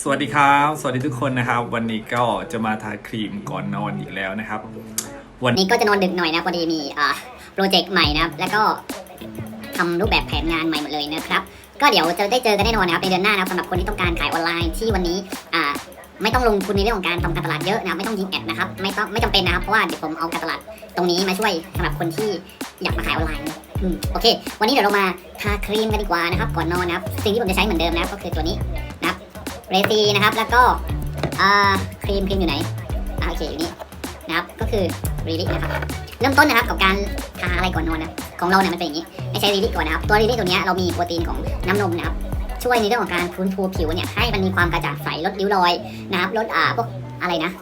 สวัสดีครับ สวัสดีทุกคนนะครับ วันนี้ก็จะมาทาครีมก่อนนอนอีกแล้วนะครับ วันนี้ก็จะนอนดึกหน่อยนะพอดีมีอ่าโปรเจกต์ใหม่นะครับ แล้วก็ทำรูปแบบแผนงานใหม่หมดเลยนะครับ ก็เดี๋ยวจะได้เจอกันแน่นอนนะครับในเดือนหน้านะครับสำหรับคนที่ต้องการขายออนไลน์ที่วันนี้อ่าไม่ต้องลงทุนในเรื่องของการทำการตลาดเยอะนะครับไม่ต้องยิงแอดนะครับไม่ต้องไม่จำเป็นนะครับเพราะว่าเดี๋ยวผมเอาการตลาดตรงนี้มาช่วยสำหรับคนที่อยากมาขายออนไลน์อืมโอเค วันนี้เดี๋ยวเรามาทาครีมกันดีกว่านะครับก่อนนอนนะครับสิ่งที่ผมจะใช้เหมือนเดิมนะครับก็คือตัวนี้ เรซีนะครับแล้วก็ครีมครีมอยู่ไหนอโอเคอยู่นี่นะครับก็คือรีลินะครับเริ่มต้นนะครับกับการทาอะไรก่อนนอนนะของเราเนี่ยมันเป็นอย่างนี้ให้ใช้ลิลิก่อนนะครับตัวลิลิตัวเนี้ยเรามีโปรตีนของน้ำนมนะครับช่วยในเรื่องของการฟื้นฟูผิวเนี่ยให้มันมีความกระจ่างใสลดริ้วรอยนะครับลดอ่าพวกอะไรนะ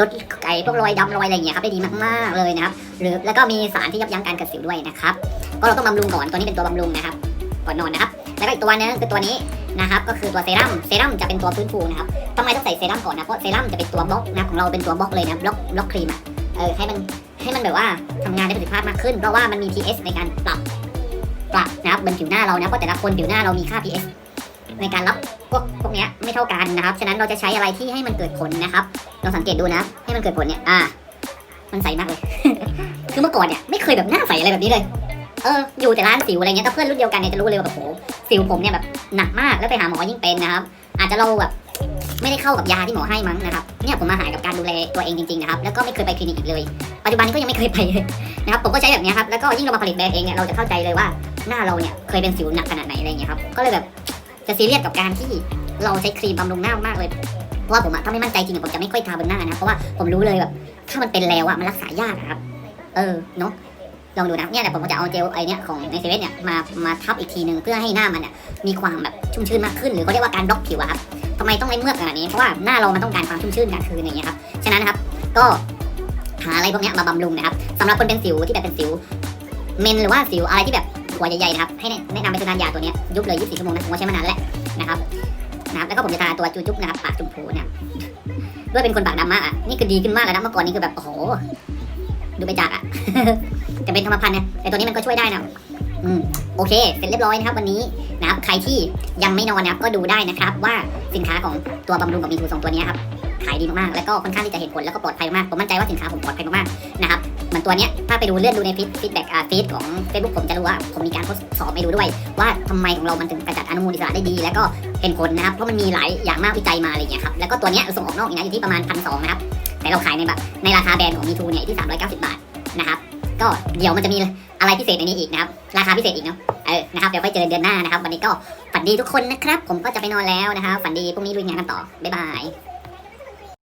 ลดไก่พวกรอยดำรอยอะไรอย่างเงี้ยครับได้ดีมากๆเลยนะครับหรือแล้วก็มีสารที่ยับยั้งการเกิดสิวด้วยนะครับก็เราต้องบำรุงก่อนตัวนี้เป็นตัวบำรุงนะครับก่อนนอนนะครับแล้วก็อีกตัวนึงคือตัวนี้ นะครับก็คือตัวเซรั่มเซรั่มจะเป็นตัวฟื้นฟูนะครับทำไมต้องใส่เซรั่มก่อนนะเพราะเซรั่มจะเป็นตัวบล็อกนะของเราเป็นตัวบล็อกเลยนะบล็อกบล็อกครีมอะเออให้มันให้มันแบบว่าทำงานได้ประสิทธิภาพมากขึ้น เพราะว่ามันมี pH ในการปรับปรับนะครับบนผิวหน้าเรานะเพราะแต่ละคนผิวหน้าเรามีค่า pH ในการรับพวกพวกเนี้ยไม่เท่ากันนะครับ ฉะนั้นเราจะใช้อะไรที่ให้มันเกิดผลนะครับลองสังเกตดูนะ ให้มันเกิดผลเนี่ย อ่า มันใสมากเลย คือเมื่อก่อนเนี่ยไม่เคยแบบหน้าใสอะไรแบบนี้เลย เอออยู่แต่ร้านสิวอะไรเงี้ยถ้าเพื่อนรุ่นเดียวกันเนี่ยจะรู้เลยว่าแบบโหสิวผมเนี่ยแบบหนักมากแล้วไปหาหมอยิ่งเป็นนะครับอาจจะเราแบบไม่ได้เข้ากับยาที่หมอให้มั้งนะครับเนี่ยผมมาหายกับการดูแลตัวเองจริงๆนะครับแล้วก็ไม่เคยไปคลินิกอีกเลย ปัจจุบันก็ยังไม่เคยไปเลยนะครับผมก็ใช้แบบนี้ครับแล้วก็ยิ่งเรามาผลิตแบรนด์เองเนี่ยเราจะเข้าใจเลยว่าหน้าเราเนี่ยเคยเป็นสิวหนักขนาดไหนอะไรเงี้ยครับก็เลยแบบจะซีเรียสกับการที่เราใช้ครีมบำรุงหน้ามากเลยเพราะว่าผมอะถ้าไม่มั่นใจจริงผมจะไม่ค่อยทาบนหน้านะเพราะว่าผมรู้เลยแบบถ้ามันเป็นแล้วอะมันรักษายากอะครับ เออเนาะ ลองดูนะเนี่ยเดี๋ยวผมจะเอาเจลไอเนี้ยของในเซเว่นเนี่ยมามาทับอีกทีหนึ่งเพื่อให้หน้ามันอะมีความแบบชุ่มชื้นมากขึ้น หรือเขาเรียกว่าการบล็อกผิวอะครับทำไมต้องไอ้เมือกขนาดนี้เพราะว่าหน้าเรามันต้องการความชุ่มชื้นกลางคืนอย่างเงี้ยครับฉะนั้นนะครับก็หาอะไรพวกเนี้ยมาบำรุงนะครับสำหรับคนเป็นสิวที่แบบเป็นสิว เมนหรือว่าสิวอะไรที่แบบหัวใหญ่ๆนะครับให้แนะนำไปทานยาตัวเนี้ยยุบเลย24ชั่วโมงนะผมว่าใช้มานานแล้วนะครับนะครับแล้วก็ผมจะทาตัวจูจุ๊บนะครับปากจุ่มพูเนี่ยด้วยเป็นคนปากดำมากอะนี่คือดีขึ้นมากเลยนะเมื่อก่อนนี่คือแบบโอ้โหดูไปจากอะ จะเป็นธรรมพันธ์นี่ยแต่ตัวนี้มันก็ช่วยได้นะอืมโอเค เสร็จเรียบร้อยนะครับวันนี้นะครับใครที่ยังไม่นอนนะครับก็ดูได้นะครับ ว่าสินค้าของตัวบำรุงกับมีทูสองตัวนี้ครับขายดีมากๆ แล้วก็ค่อนข้างที่จะเห็นผลแล้วก็ปลอดภัยมาก ผมมั่นใจว่าสินค้าผมปลอดภัยมากๆ นะครับมือนตัวเนี้ย ถ้าไปดูเลื่อนดูในฟีดฟีดแบ็กอ่าฟีดของ Facebook ผมจะรู้ว่า ผมมีการทดสอบไปดูด้วย ว่าทำไมของเรามันถึงกระจัดอนุมูลอิสระได้ดี แล้วก็เห็นผลนะครับ เพราะมันมีหลายอย่างมากวิจัยมาอะไรเงี้ยครับ แล้วก็ตัวเนี้ยส่งออกนอกอีกนะอยู่ที่ประมาณพันสองนะครับ แต่เราขายในแบบในราคาแบรนด์ของมีทูเนี่ยที่390บาทนะครับ ก็เดี๋ยวมันจะมีอะไรพิเศษในนี้อีกนะครับ ราคาพิเศษอีกเนาะเออนะครับเดี๋ยวค่อยเจอเดือนหน้านะครับ วันนี้ก็ฝันดีทุกคนนะครับ ผมก็จะไปนอนแล้วนะครับฝันดีพรุ่งนี้ลุยงานกันต่อบ๊ายบาย